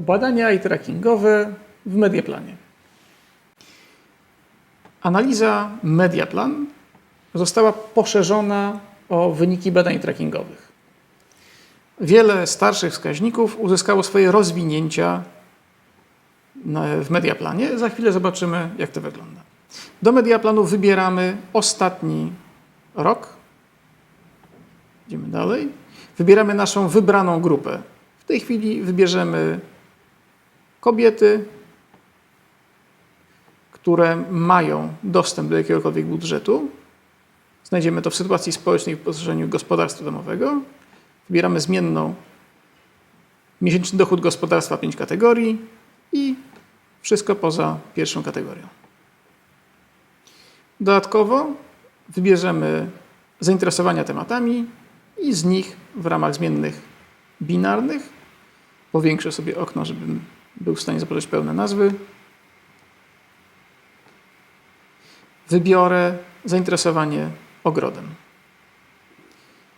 badania i trackingowe w Mediaplanie. Analiza Mediaplan została poszerzona o wyniki badań trackingowych. Wiele starszych wskaźników uzyskało swoje rozwinięcia w Mediaplanie. Za chwilę zobaczymy, jak to wygląda. Do Mediaplanu wybieramy ostatni rok. Idziemy dalej. Wybieramy naszą wybraną grupę. W tej chwili wybierzemy kobiety, które mają dostęp do jakiegokolwiek budżetu. Znajdziemy to w sytuacji społecznej w poszerzeniu gospodarstwa domowego. Wybieramy zmienną miesięczny dochód gospodarstwa 5 kategorii i wszystko poza pierwszą kategorią. Dodatkowo wybierzemy zainteresowania tematami i z nich w ramach zmiennych binarnych powiększę sobie okno, żebym był w stanie zobaczyć pełne nazwy. Wybiorę zainteresowanie ogrodem.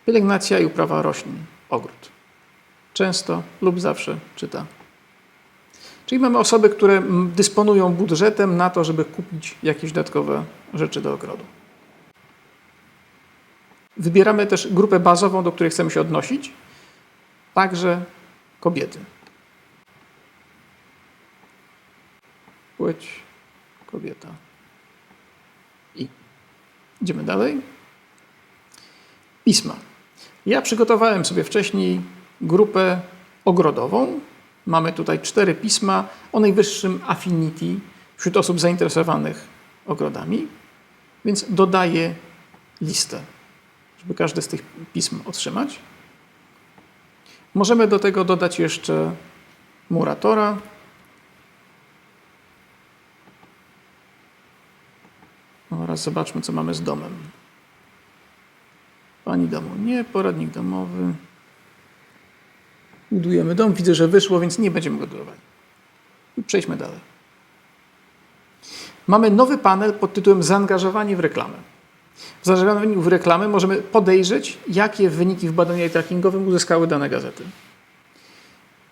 Pielęgnacja i uprawa roślin, ogród. Często lub zawsze czyta. Czyli mamy osoby, które dysponują budżetem na to, żeby kupić jakieś dodatkowe rzeczy do ogrodu. Wybieramy też grupę bazową, do której chcemy się odnosić, także kobiety. Płeć kobieta. I idziemy dalej. Pisma. Ja przygotowałem sobie wcześniej grupę ogrodową. Mamy tutaj cztery pisma o najwyższym affinity wśród osób zainteresowanych ogrodami, więc dodaję listę, żeby każde z tych pism otrzymać. Możemy do tego dodać jeszcze muratora. Oraz zobaczmy, co mamy z domem. Pani domu nie, poradnik domowy. Budujemy dom. Widzę, że wyszło, więc nie będziemy go budowali. I przejdźmy dalej. Mamy nowy panel pod tytułem Zaangażowanie w reklamę. W zaangażowaniu w reklamę możemy podejrzeć, jakie wyniki w badaniu trackingowym uzyskały dane gazety.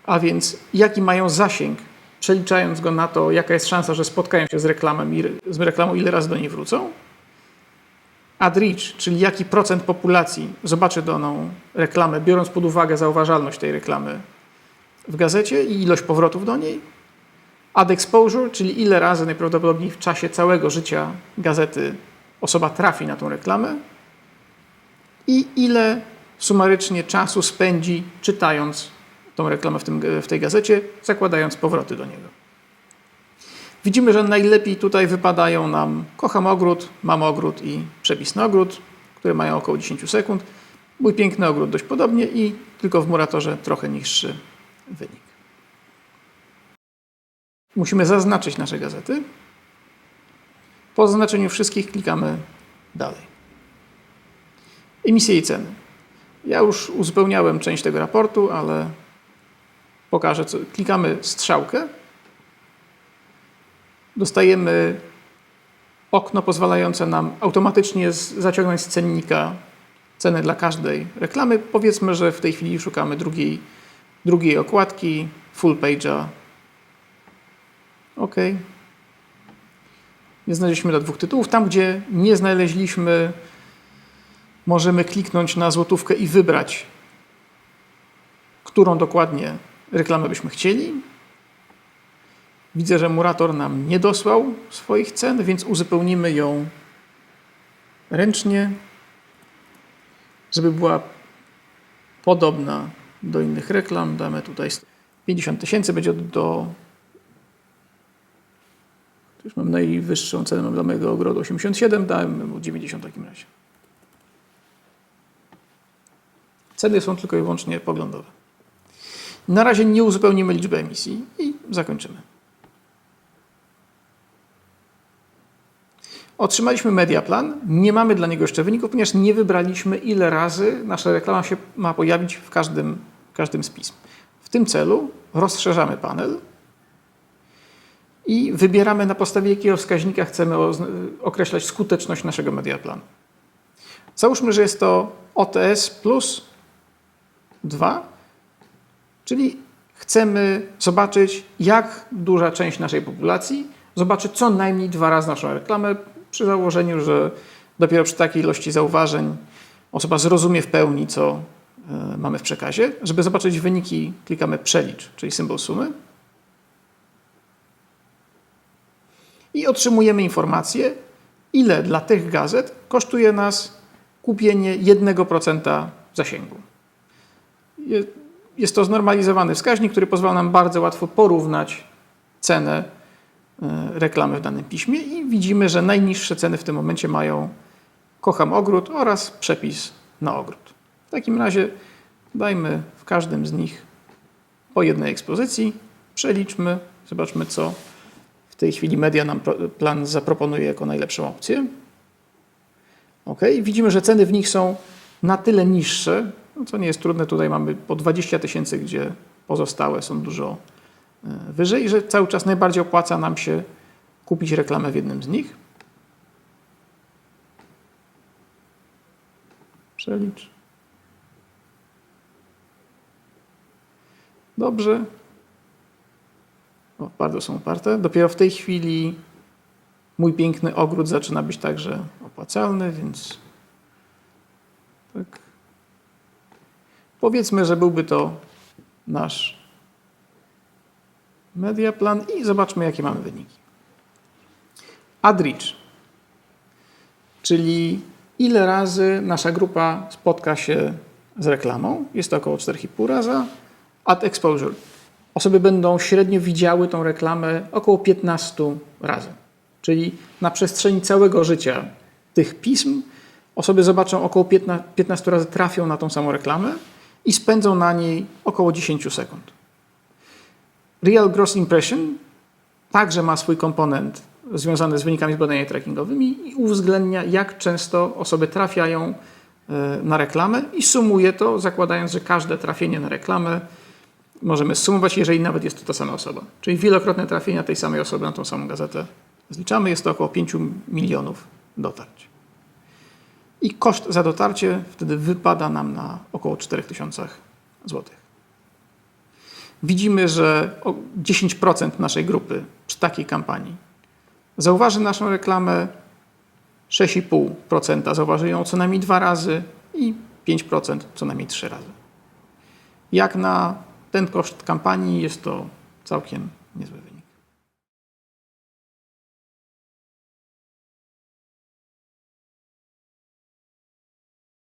A więc jaki mają zasięg, przeliczając go na to, jaka jest szansa, że spotkają się z reklamą, i- z reklamą ile razy do niej wrócą. Ad reach, czyli jaki procent populacji zobaczy daną reklamę, biorąc pod uwagę zauważalność tej reklamy w gazecie i ilość powrotów do niej. Ad exposure, czyli ile razy najprawdopodobniej w czasie całego życia gazety osoba trafi na tą reklamę i ile sumarycznie czasu spędzi czytając tą reklamę w, tym, w tej gazecie, zakładając powroty do niego. Widzimy, że najlepiej tutaj wypadają nam Kocham ogród, Mam ogród i Przepis na ogród, które mają około 10 sekund. Mój piękny ogród dość podobnie i tylko w Muratorze trochę niższy wynik. Musimy zaznaczyć nasze gazety. Po zaznaczeniu wszystkich klikamy dalej. Emisje i ceny. Ja już uzupełniałem część tego raportu, ale pokażę. Co. Klikamy strzałkę dostajemy okno pozwalające nam automatycznie zaciągnąć z cennika cenę dla każdej reklamy. Powiedzmy, że w tej chwili szukamy drugiej, drugiej okładki, full page'a. OK. Nie znaleźliśmy dla dwóch tytułów. Tam, gdzie nie znaleźliśmy, możemy kliknąć na złotówkę i wybrać, którą dokładnie reklamę byśmy chcieli. Widzę, że Murator nam nie dosłał swoich cen, więc uzupełnimy ją ręcznie, żeby była podobna do innych reklam. Damy tutaj 50 tysięcy, będzie do. Już mam najwyższą cenę mam dla mojego ogrodu 87, dałem 90 w takim razie. Ceny są tylko i wyłącznie poglądowe. Na razie nie uzupełnimy liczby emisji i zakończymy. Otrzymaliśmy mediaplan, nie mamy dla niego jeszcze wyników, ponieważ nie wybraliśmy, ile razy nasza reklama się ma pojawić w każdym, w każdym z pism. W tym celu rozszerzamy panel i wybieramy na podstawie jakiego wskaźnika chcemy określać skuteczność naszego mediaplanu. Załóżmy, że jest to OTS plus 2, czyli chcemy zobaczyć, jak duża część naszej populacji zobaczy co najmniej dwa razy naszą reklamę, przy założeniu, że dopiero przy takiej ilości zauważeń osoba zrozumie w pełni, co e, mamy w przekazie. Żeby zobaczyć wyniki, klikamy przelicz, czyli symbol sumy. I otrzymujemy informację, ile dla tych gazet kosztuje nas kupienie 1% zasięgu. Je- Jest to znormalizowany wskaźnik, który pozwala nam bardzo łatwo porównać cenę e, reklamy w danym piśmie i widzimy, że najniższe ceny w tym momencie mają Kocham ogród oraz przepis na ogród. W takim razie dajmy w każdym z nich po jednej ekspozycji, przeliczmy, zobaczmy co w tej chwili media nam plan zaproponuje jako najlepszą opcję. Ok, widzimy, że ceny w nich są na tyle niższe, co nie jest trudne, tutaj mamy po 20 tysięcy, gdzie pozostałe są dużo e, wyżej, że cały czas najbardziej opłaca nam się kupić reklamę w jednym z nich. Przelicz. Dobrze. O, bardzo są oparte. Dopiero w tej chwili mój piękny ogród zaczyna być także opłacalny, więc tak. Powiedzmy, że byłby to nasz mediaplan i zobaczmy, jakie mamy wyniki. AdReach, czyli ile razy nasza grupa spotka się z reklamą. Jest to około 4,5 raza. Ad exposure. Osoby będą średnio widziały tą reklamę około 15 razy. Czyli na przestrzeni całego życia tych pism osoby zobaczą około 15, 15 razy trafią na tą samą reklamę i spędzą na niej około 10 sekund. Real Gross Impression także ma swój komponent związany z wynikami z badania trackingowymi i uwzględnia, jak często osoby trafiają e, na reklamę i sumuje to, zakładając, że każde trafienie na reklamę możemy sumować, jeżeli nawet jest to ta sama osoba. Czyli wielokrotne trafienia tej samej osoby na tą samą gazetę zliczamy. Jest to około 5 milionów dotarć. I koszt za dotarcie wtedy wypada nam na około 4000 złotych. Widzimy, że o 10% naszej grupy przy takiej kampanii zauważy naszą reklamę, 6,5% zauważy ją co najmniej dwa razy i 5% co najmniej trzy razy. Jak na ten koszt kampanii jest to całkiem niezły wynik.